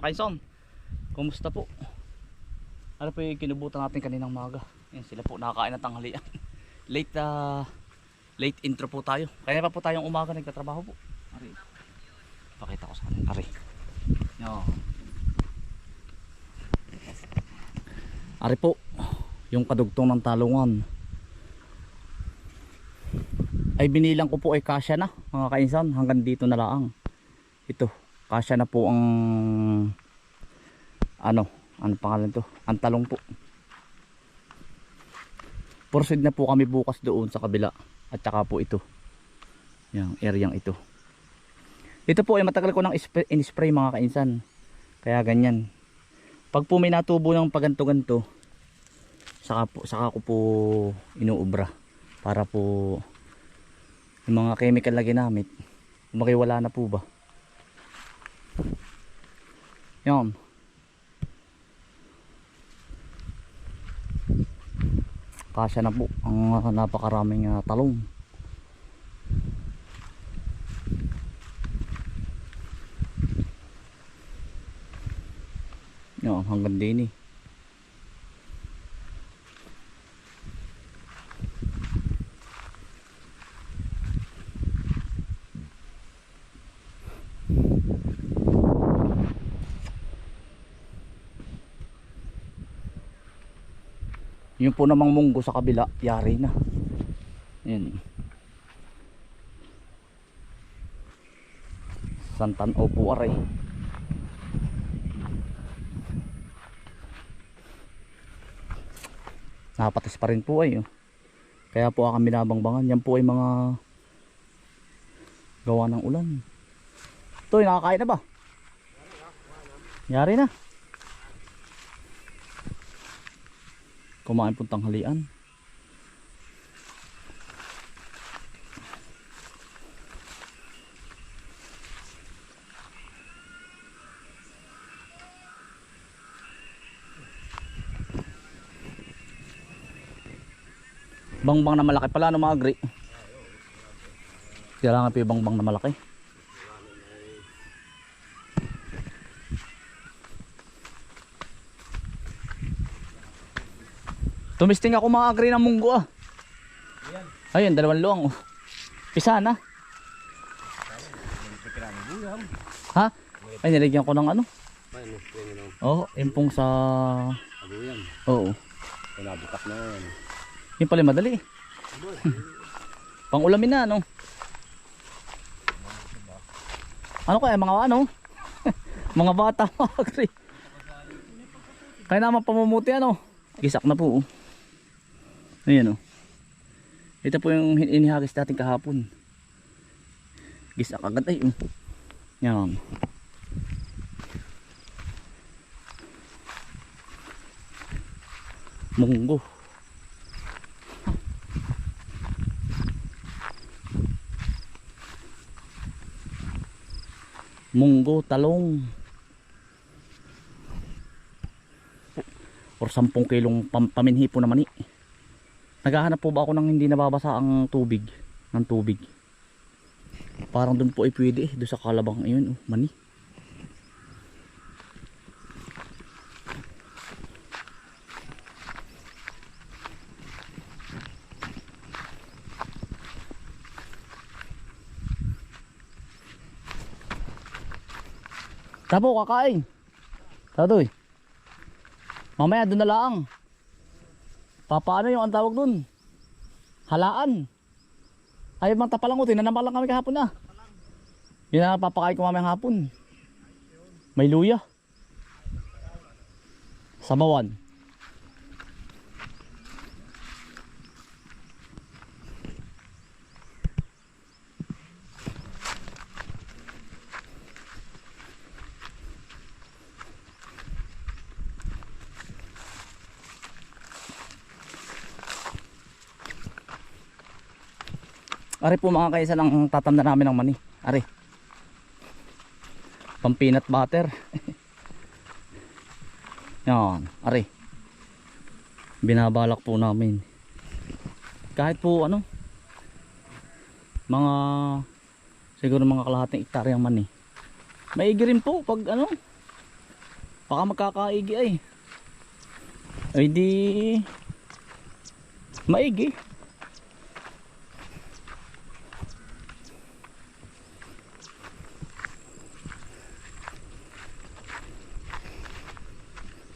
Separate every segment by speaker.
Speaker 1: mga kaison. Kumusta po? Ano po yung kinubutan natin kaninang maga? Yan sila po nakakain ng tanghalian. late ah late intro po tayo. Kaya pa po tayong umaga nagtatrabaho po. Ari. Pakita ko sa kanila. Ari. Yo. Ari po. Yung kadugtong ng talungan. Ay binilang ko po ay kasya na mga kainsan hanggang dito na lang. Ito, kasya na po ang ano, ano pangalan to? Ang talong po. Proceed na po kami bukas doon sa kabila at saka po ito. Yung areang ito. Ito po ay matagal ko nang in-spray mga kainsan. Kaya ganyan. Pag po may natubo ng paganto-ganto, saka po saka ko po inuubra para po yung mga chemical na ginamit makiwala na po ba yan kasya na po ang napakaraming uh, talong. Yan hanggang din eh Yung po namang munggo sa kabila, yari na. Yan. Santan o po aray. Pa rin po ay. Oh. Kaya po kami nabangbangan. Yan po ay mga gawa ng ulan. Ito, nakakain na ba? Yari na. Kumain pong tanghalian. Bangbang na malaki pala no mga agri kailangan pa bangbang na malaki Tumisting ako mga agri ng munggo ah. Ayun, dalawang luwang. oh. Isa na. Ha? Ay, nilagyan ko ng ano?
Speaker 2: Ano, yun.
Speaker 1: Oo, oh, impong sa...
Speaker 2: Ano?
Speaker 1: Oo.
Speaker 2: Pinabutak na yan.
Speaker 1: Yung pala madali. eh. Pang ulamin na, ano? Ano kaya, mga ano? mga bata, mga agri. Kaya naman pamumuti, ano? Gisak na po, oh. Ayan, oh. Ito po yung inihagis natin kahapon. Gisak agad ay, oh. Yan. Munggo. Munggo, talong. Or 10 kilong pam paminhi po naman eh. Naghahanap po ba ako ng hindi nababasa ang tubig? Ng tubig. Parang doon po ay pwede eh. Doon sa kalabang ayun. Oh, mani. Tabo, kakain. Tadoy. Mamaya doon na lang. Papaano yung ang tawag doon? Halaan. Ay, mga tapalangutin. Nanampak lang kami kahapon na. Yun na papakain ko mamaya hapon. May luya. Samawan. Ari po mga kaisa lang tatamna namin ng mani. Ari. Pang peanut butter. Yan, ari. Binabalak po namin. Kahit po ano mga siguro mga kalahating ektaryang mani. Maigi rin po pag ano Baka magkakaigi ay. Ay di... Maigi.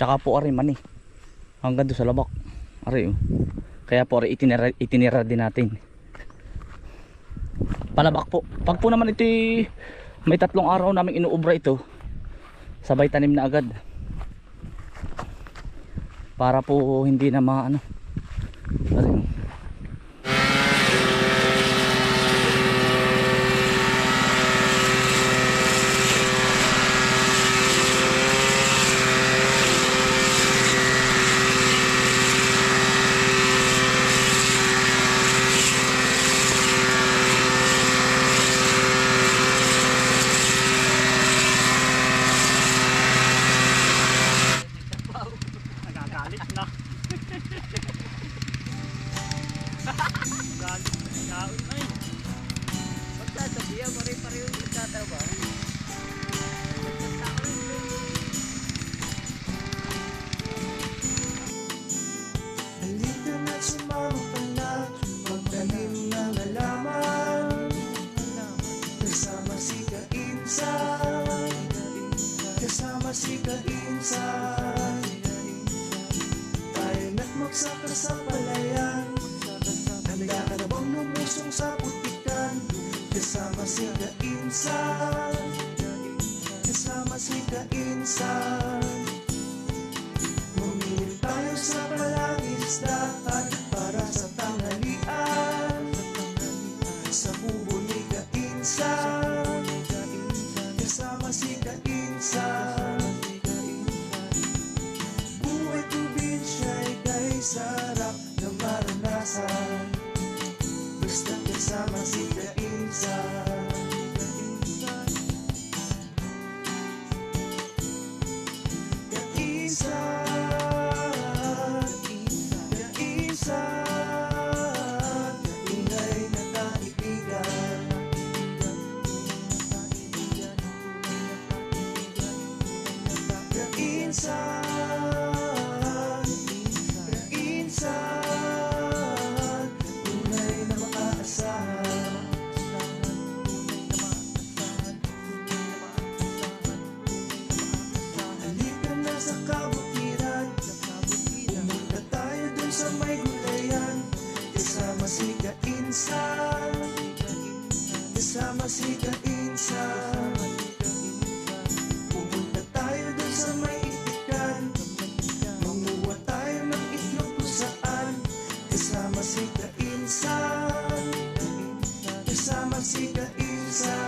Speaker 1: Tsaka po ari mani. Hanggang doon sa labak. Ari oh. Kaya po ari itinira, itinira din natin. Palabak po. Pag po naman ito may tatlong araw namin inuubra ito. Sabay tanim na agad. Para po hindi na maano. Ari oh.
Speaker 3: Nagagalit na. Galit na kaon ay.
Speaker 4: Pagsasabihan mo rin pareho yung tatawa.
Speaker 5: Halika na't sumama ka na Magtanim ng halaman Kasama si Kainsan Kasama si Kainsan Tayo na't magsaka sa palayan Handa ka na bang lumusong sa putikan Kasama si Kainsan. Kasama si Kainsan. Bumili tayo sa palangisdaan para sa tanghalian Sa kubo ni Kainsan Kasama si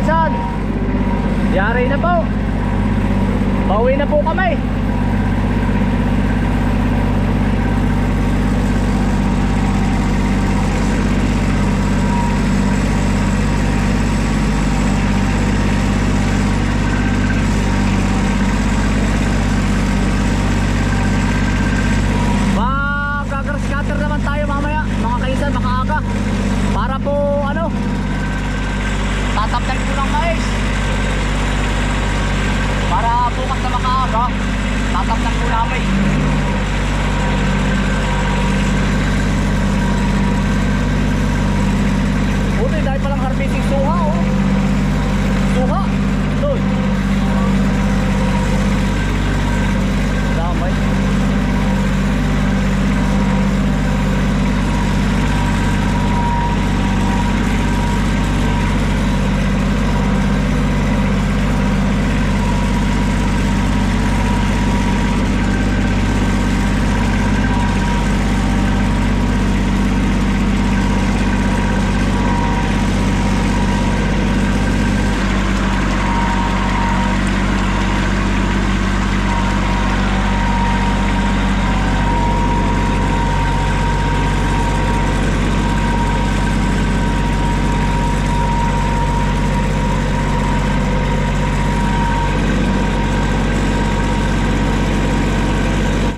Speaker 1: Kaisan, yari na po. Pauwi na po kami. guys. Para bukas na makaaga tatapnan ko namin buti dahil palang harvesting suha oh. Suha. Doon